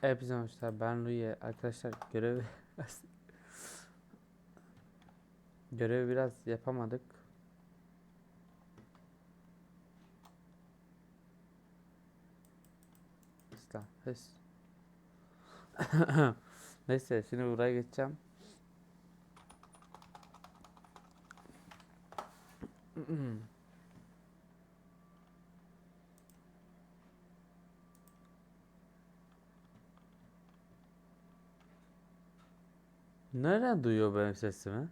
Hepinize hoşlar. Ben Rüye. Arkadaşlar görev görevi biraz yapamadık. İslam. Hız. Neyse şimdi buraya geçeceğim. Nereden duyuyor benim sesimi?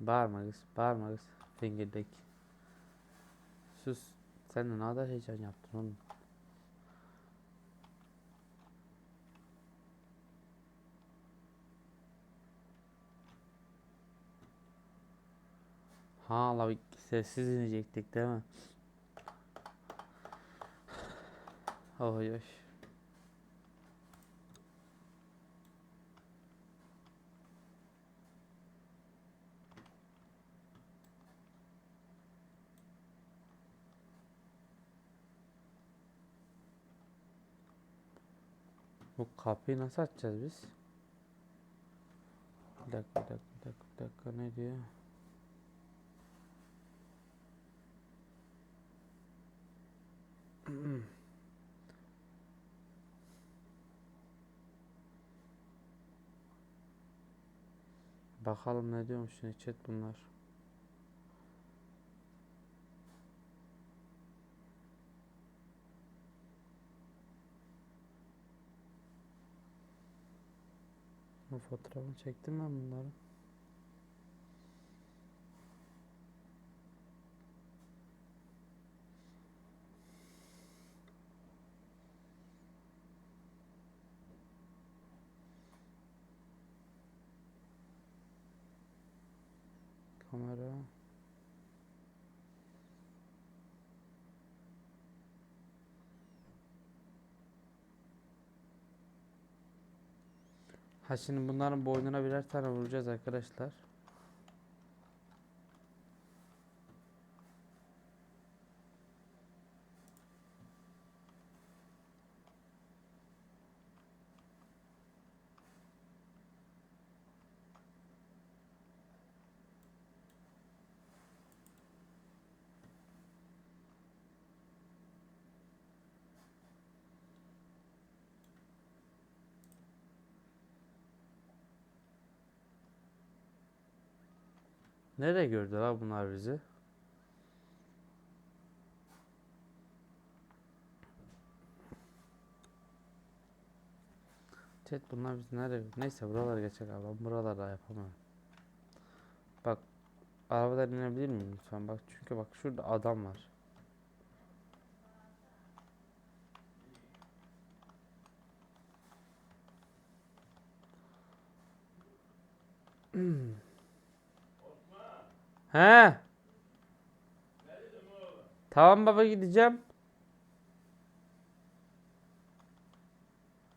Bağırma kız, bağırma kız. Fingirdek. Sus. Sen de ne kadar heyecan yaptın oğlum. Ha la sessiz inecektik değil mi? Oy oy. Bu kapıyı nasıl açacağız biz? Bir dakika, bir dakika, bir dakika, bir dakika ne diyor? Bakalım ne diyormuş ne chat bunlar. Bu fotoğrafını çektim ben bunları. Kamera. Ha şimdi bunların boynuna birer tane vuracağız arkadaşlar. Nereye gördü la bunlar bizi? Chat bunlar bizi nereye Neyse buralar geçecek abi. Buralarda yapamam. Bak arabadan inebilir miyim lütfen? Bak çünkü bak şurada adam var. He. Tamam baba gideceğim.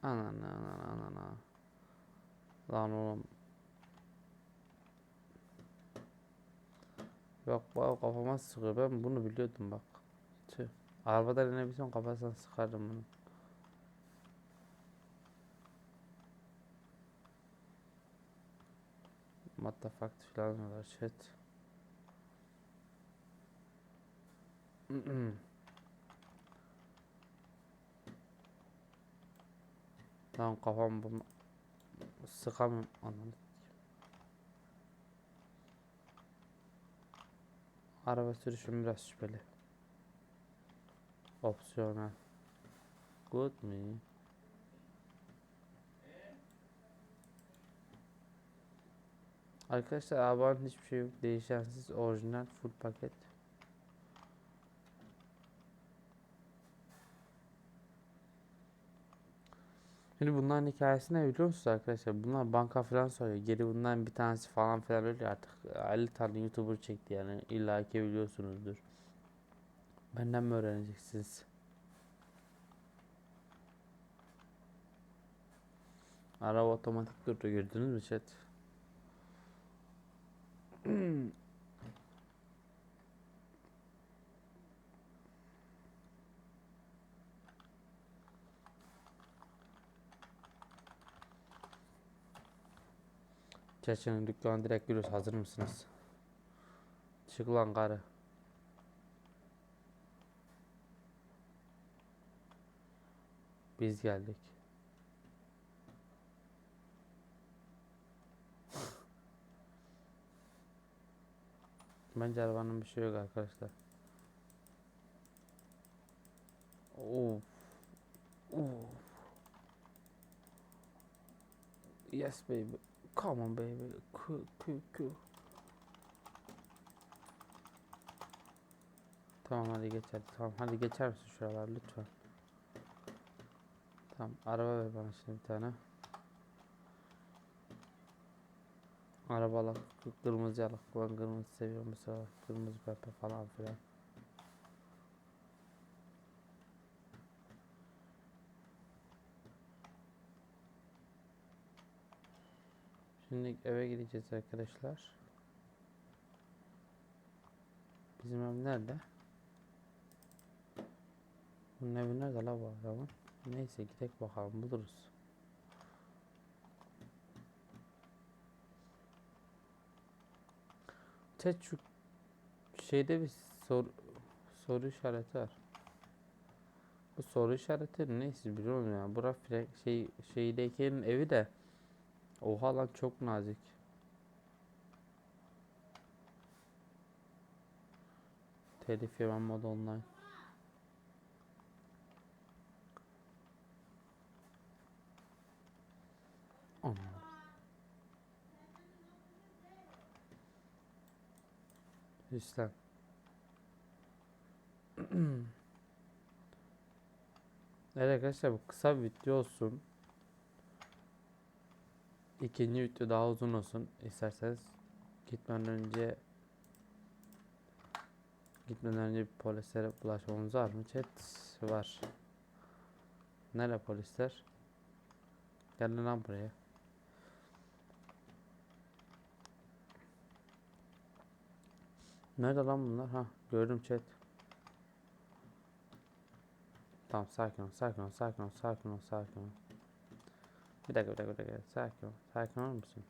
Ana ana ana ana. Lan oğlum. Yok bak kafama sıkıyor. Ben bunu biliyordum bak. Tüh. Arabadan inebilsem kafasına sıkardım bunu. What the fuck falan var shit. Tamam kafam bu sıkamıyorum ananı. Araba sürüşüm biraz şüpheli. Opsiyonel. Good me. Arkadaşlar arabanın hiçbir şey yok. Değişensiz orijinal full paket. Şimdi bunların hikayesi ne biliyor musunuz arkadaşlar? Bunlar banka falan soruyor. Geri bundan bir tanesi falan filan öyle artık 50 tane YouTuber çekti yani illaki biliyorsunuzdur. Benden mi öğreneceksiniz? Araba otomatik durdu gördünüz mü chat? Çeçenin dükkanı direkt giriyoruz. Hazır mısınız? Çık lan karı. Biz geldik. Bence arabanın bir şey yok arkadaşlar. Of. Of. Yes baby. Come on baby. Cool, cool, cool. Tamam hadi geç hadi. Tamam hadi geçer misin şuralar lütfen. Tamam araba ver bana şimdi bir tane. Arabalar kı- kırmızı yalık ben kırmızı seviyorum mesela kırmızı pepe falan filan. Şimdi eve gideceğiz arkadaşlar. Bizim ev nerede? Bunun evi nerede la bu adamın? Neyse gidelim bakalım buluruz. Chat şu şeyde bir soru soru işareti var. Bu soru işareti ne siz biliyor musunuz ya? Bura şey şeydekinin evi de Oha lan çok nazik. Telif yemem modu online. Aman. Hüslen. Evet arkadaşlar bu kısa bir video olsun. İkinci video daha uzun olsun. İsterseniz gitmeden önce gitmeden önce bir polislere bulaşmamız var mı? Chat var. Nere polisler? Gelin lan buraya. Nerede lan bunlar? Ha gördüm chat. Tamam sakin ol, sakin ol, sakin ol, sakin ol, sakin ol. Bir dakika, bir dakika, bir dakika. Sakin ol. Sakin olur musun?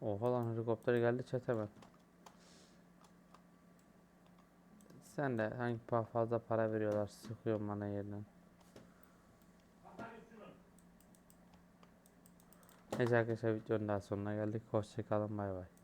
Oha lan helikopter geldi chat hemen. Sen de hangi fazla para veriyorlar sıkıyor bana yerden. Neyse arkadaşlar videonun daha sonuna geldik. Hoşçakalın bay bay.